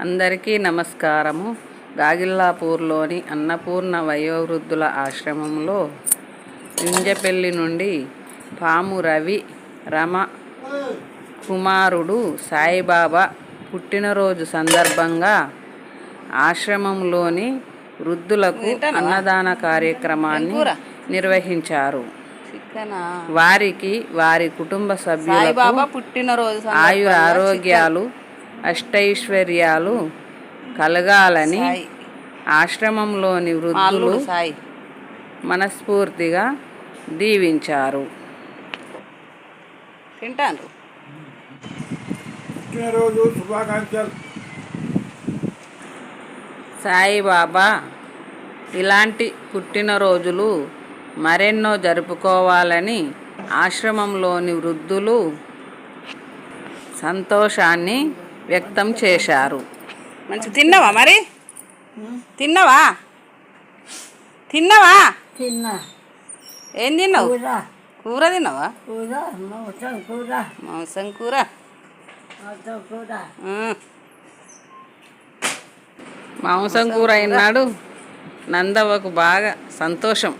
అందరికీ నమస్కారము. గాగిల్లాపూర్లోని అన్నపూర్ణ వయోవృద్ధుల ఆశ్రమంలో ఇంజపల్లి నుండి పాము రవి రమ కుమారుడు సాయిబాబా పుట్టినరోజు సందర్భంగా ఆశ్రమంలోని వృద్ధులకు అన్నదాన కార్యక్రమాన్ని నిర్వహించారు. వారికి వారి కుటుంబ సభ్యులకు సాయిబాబా పుట్టినరోజు సందర్భంగా ఆయు ఆరోగ్యాలు అష్టైశ్వర్యాలు కలగాలని. ఆశ్రమంలోని వృద్ధులు మనస్ఫూర్తిగా దీవించారు. తింటాను శుభాకాంక్షలు. సాయిబాబా ఇలాంటి పుట్టినరోజులు మరెన్నో జరుపుకోవాలని ఆశ్రమంలోని వృద్ధులు సంతోషాన్ని వ్యక్తం చేశారు. మంచి తిన్నావా మరి? తిన్నావా? తిన్నావా? తిన్నా. ఏం తిన్నావు? కూర. కూర తిన్నావా? కూర మొత్తం కూర. మాంసం కూర. మాంసం కూర. అయినాడు నందవకు బాగా సంతోషం.